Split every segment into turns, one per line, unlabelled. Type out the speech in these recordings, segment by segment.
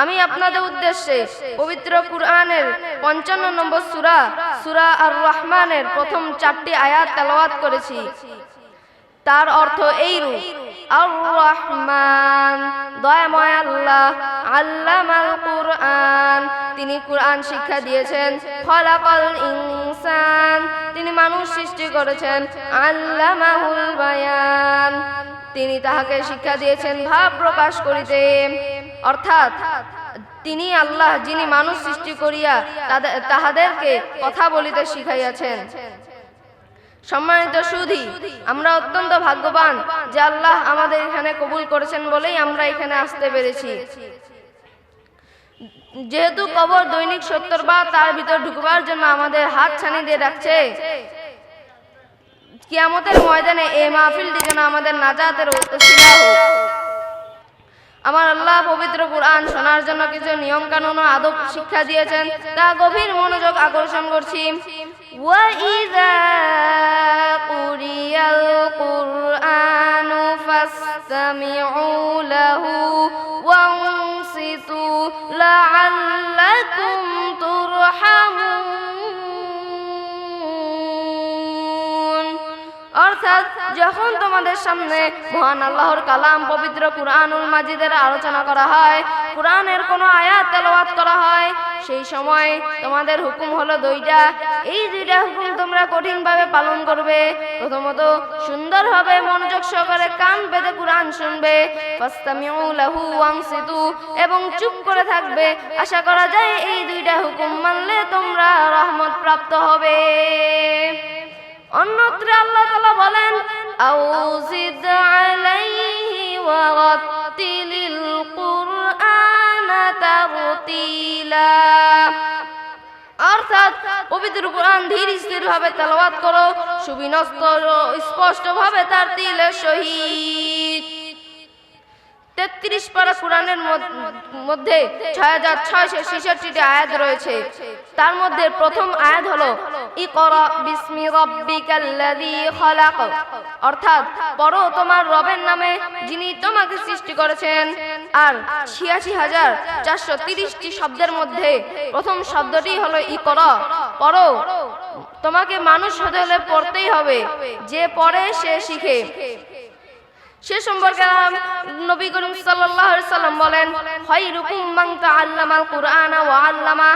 আমি আপনাদের উদ্দেশ্যে পবিত্র কুরআনের পঞ্চান্ন নম্বর সুরা সুরা আর রহমানের প্রথম চারটি আয়াত তেলাওয়াত করেছি। তার অর্থ এই রূপ আর রহমান দয়াময় আল্লাহ, আল্লামাল কুরআন। তিনি কুরআন শিক্ষা দিয়েছেন, খলাকল ইনসান। তিনি মানুষ সৃষ্টি করেছেন, আল্লামাহুল বায়ান। তিনি তাহাকে শিক্ষা দিয়েছেন, ভাব প্রকাশ করিতে। অর্থাৎ তিনি আল্লাহ, যিনি মানুষ সৃষ্টি করিয়া তাহাদেরকে কথা বলিতে শিখাইয়াছেন। সম্মানিত সুধি, আমরা অত্যন্ত ভাগ্যবান যে আল্লাহ আমাদের এখানে কবুল করেছেন বলেই আমরা এখানে আসতে পেরেছি। যেহেতু কবর দৈনিক সত্তর বার তার ভিতর ঢুকবার জন্য আমাদের হাত ছানি দিয়ে রাখছে, কিয়ামতের ময়দানে এই মাহফিলটি যেন আমাদের নাজাতের হোক। পবিত্র কোরআন শোনার জন্য কিছু নিয়ম কানুন ও আদব শিক্ষা দিয়েছেন তা গভীর মনোযোগ আকর্ষণ করছি وَإِذَا قُرِئَ الْقُرْآنُ فَاسْتَمِعُوا لَهُ وَانصِتُوا لَعَلَّكُمْ যখন তোমাদের সামনে মহান আল্লাহর কালাম, পবিত্র কুরআনুল মাজিদের আলোচনা করা হয়, কুরআনের কোনো আয়াত তেলাওয়াত করা হয়, সেই সময় তোমাদের হুকুম হলো দুইটা। এই দুইটা হুকুম তোমরা কঠিনভাবে পালন করবে। প্রথমত, সুন্দরভাবে মনোযোগ সহকারে কান পেতে কুরআন শুনবে। এবং চুপ করে থাকবে। আশা করা যায় এই দুইটা হুকুম মানলে তোমরা রহমত প্রাপ্ত হবে। অন্যত্র আল্লাহ তাআলা বলেন আউজিদ زد عليه ورتل القرآن ترتيلا. অর্থাৎ পবিত্র কোরআন ধীর স্থির ভাবে তেলাওয়াত করো, সুবিনস্ত স্পষ্ট ভাবে তার তিলের সহিত তেত্রিশ পারা কোরআনের মধ্যে ছয় হাজার ছয়শো ছেষট্টিটি আয়াত রয়েছে। তার মধ্যে প্রথম আয়াত হলো, ইকরা বিসমি রব্বিকাল্লাযী খলাক। অর্থাৎ, পড়ো তোমার রবের নামে যিনি তোমাকে সৃষ্টি করেছেন। আর ছিয়াশি হাজার চারশো তিরিশটি শব্দের মধ্যে প্রথম শব্দটি হলো, ইকরা। পড়ো, তোমাকে মানুষ হতে হলে পড়তেই হবে। যে পড়ে সে শিখে। সে সম্পর্কে নবী করিম সাল্লাল্লাহু আলাইহি সাল্লাম বলেন, খায়রুকুম মান তাআল্লামাল ওয়া আল্লামা।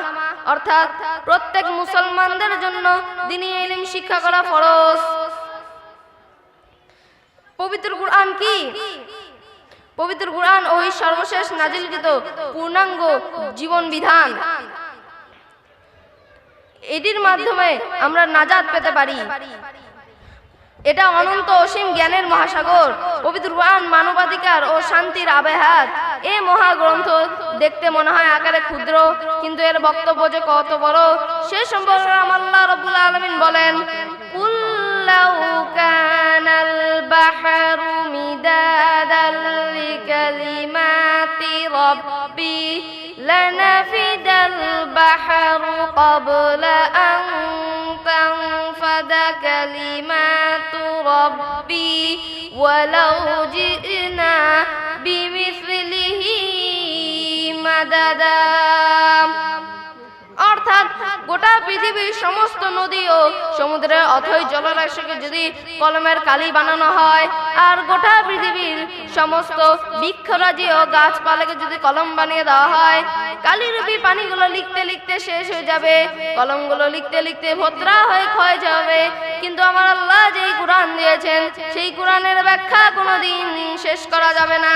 অর্থাৎ প্রত্যেক মুসলমানদের জন্য দ্বীনি ইলম শিক্ষা করা ফরজ। পবিত্র কুরআন কি? পবিত্র কুরআন ওই সর্বশেষ নাজিলকৃত পূর্ণাঙ্গ জীবন বিধান। এটির মাধ্যমে আমরা নাজাত পেতে পারি। এটা অনন্ত অসীম জ্ঞানের মহাসাগর পবিত্র কোরআন মানবাধিকার ও শান্তির আবেহাত এই মহাগ্রন্থ দেখতে মনে হয় আকারে ক্ষুদ্র কিন্তু এর বক্তব্য যে কত বড় সে সম্পর্কে আল্লাহ রব্বুল আলামিন বলেন কুল লাউ কানাল বাহরু মিদাদাল লিকালিমাতি রাব্বি লানাফিদাল বাহরু ক্বাবলা আন تنفد كلمات ربي ولو جئنا بمثله مددا. অর্থাৎ গোটা পৃথিবীর সমস্ত নদী ও সমুদ্রের অথই জলরাশিকে যদি কলমের কালি বানানো হয়, আর গোটা পৃথিবীর সমস্ত বৃক্ষরাজি ও গাছপালাকে যদি কলম বানিয়ে দেওয়া হয় কালিরূপী পানিগুলো লিখতে লিখতে শেষ হয়ে যাবে। কলমগুলো লিখতে লিখতে ভদ্রা হয়ে ক্ষয় যাবে। কিন্তু আমার আল্লাহ যেই কোরআন দিয়েছেন, সেই কোরআনের ব্যাখ্যা কোনোদিন শেষ করা যাবে না।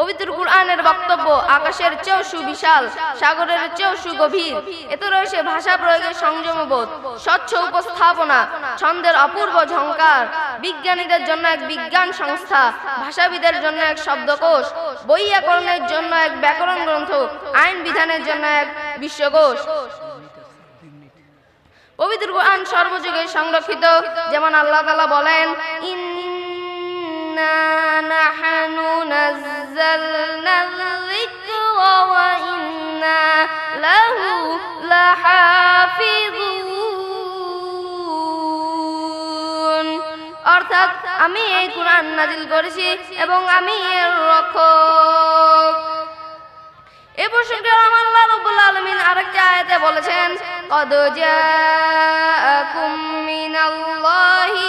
পবিত্র কুরআনের বক্তব্য আকাশের চেয়েও সুবিশাল, সাগরের চেয়েও সুগভীর। এতে রয়েছে ভাষা প্রয়োগের সংযমবোধ, স্বচ্ছ উপস্থাপনা, ছন্দের অপূর্ব ঝংকার, বিজ্ঞানীদের জন্য এক বিজ্ঞান সংস্থা, ভাষাবিদের জন্য এক শব্দকোষ বৈয়াকরণের জন্য এক ব্যাকরণ গ্রন্থ, আইন বিধানের জন্য এক বিশ্বকোষ। পবিত্র কোরআন সর্বযুগে সংরক্ষিত, যেমন আল্লাহ তাআলা বলেন ইন্না অর্থাৎ আমি এই কোরআন নাজিল করেছি এবং আমি এর রক্ষক। এ প্রসঙ্গে আল্লাহ রাব্বুল আলামিন আরেকটি আয়াতে বলেছেন, কদ জাআকুম মিনাল্লাহি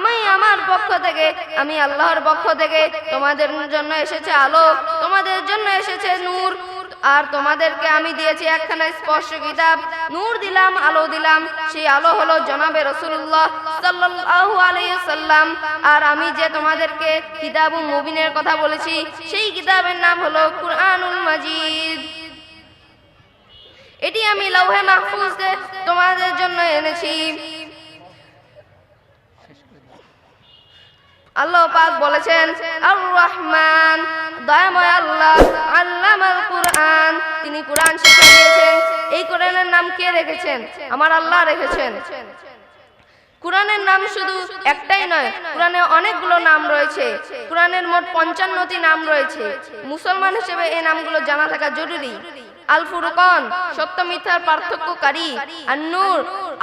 আমি আমার পক্ষ থেকে, আমি আল্লাহর পক্ষ থেকে তোমাদের জন্য এসেছে আলো, তোমাদের জন্য এসেছে নূর, আর তোমাদেরকে আমি দিয়েছি একখানা স্পষ্ট কিতাব। নূর দিলাম, আলো দিলাম, সেই আলো হলো জনাবে রসুল্লাহ সাল্লাল্লাহু আলাইহি সাল্লাম আর আমি যে তোমাদেরকে কিতাব মুবিনের কথা বলেছি, সেই কিতাবের নাম হলো কুরআনুল মাজিদ। এটি আমি লৌহে মাহফুজে তোমাদের জন্য এনেছি। আল্লাহ পাক বলেছেন আর রহমান দয়াময় আল্লাহ, আল্লামাল কুরআন। তিনি কুরআন শিক্ষা দিয়েছেন। এই কোরআনের নাম কে রেখেছেন? আমার আল্লাহ রেখেছেন। কোরআনের নাম শুধু একটাই নয়, কোরআনে অনেকগুলো নাম রয়েছে। কোরআনের মোট পঞ্চান্নটি নাম রয়েছে। মুসলমান হিসেবে এই নামগুলো জানা থাকা জরুরি। আল ফুরকন, সত্য মিথ্যার পার্থক্যকারী। আর নূর,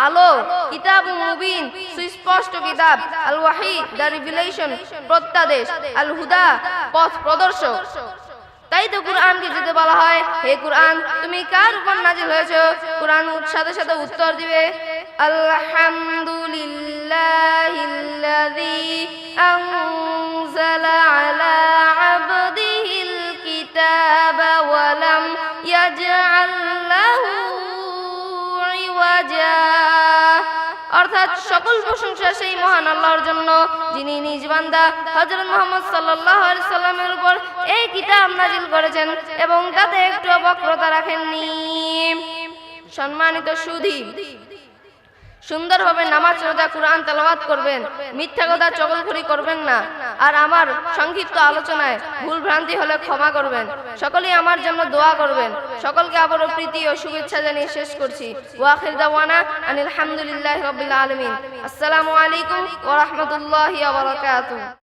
আলো, কিতাব মুবিন, সুস্পষ্ট কিতাব। আল ওয়াহি, দ্য রিভিলেশন, প্রত্যাদেশ। আল হুদা, পথ প্রদর্শক। তাই তো কুরআনকে যদি বলা হয়, হে কুরআন, তুমি কার উপর নাজিল হয়েছো? কুরআন সাথে সাথে উত্তর দিবে আলহামদুলিল্লাহিল্লাযী আনজালা আলা আবদিহিল কিতাবা ওয়া লাম অর্থাৎ সকল প্রশংসা সেই মহান আল্লাহর জন্য, যিনি নিজ বান্দা হযরত মুহাম্মদ আলাইহি সাল্লামের উপর এই কিতাব নাজিল করেছেন এবং তাতে একটু বক্রতা রাখেননি। সম্মানিত সুধী, সুন্দরভাবে নামাজ রোজা, কোরআন তেলাওয়াত করবেন, মিথ্যা কথা চগলখড়ি করবেন না। আর আমার সংক্ষিপ্ত আলোচনায় ভুল ভ্রান্তি হলে ক্ষমা করবেন। সকলেই আমার জন্য দোয়া করবেন। সকলকে আবারও প্রীতি ও শুভেচ্ছা জানিয়ে শেষ করছি। ওয়াখির দাওয়ানা আনিল হামদুলিল্লাহ আলমিন। আসসালামু আলাইকুম ও বারাকাতুহু।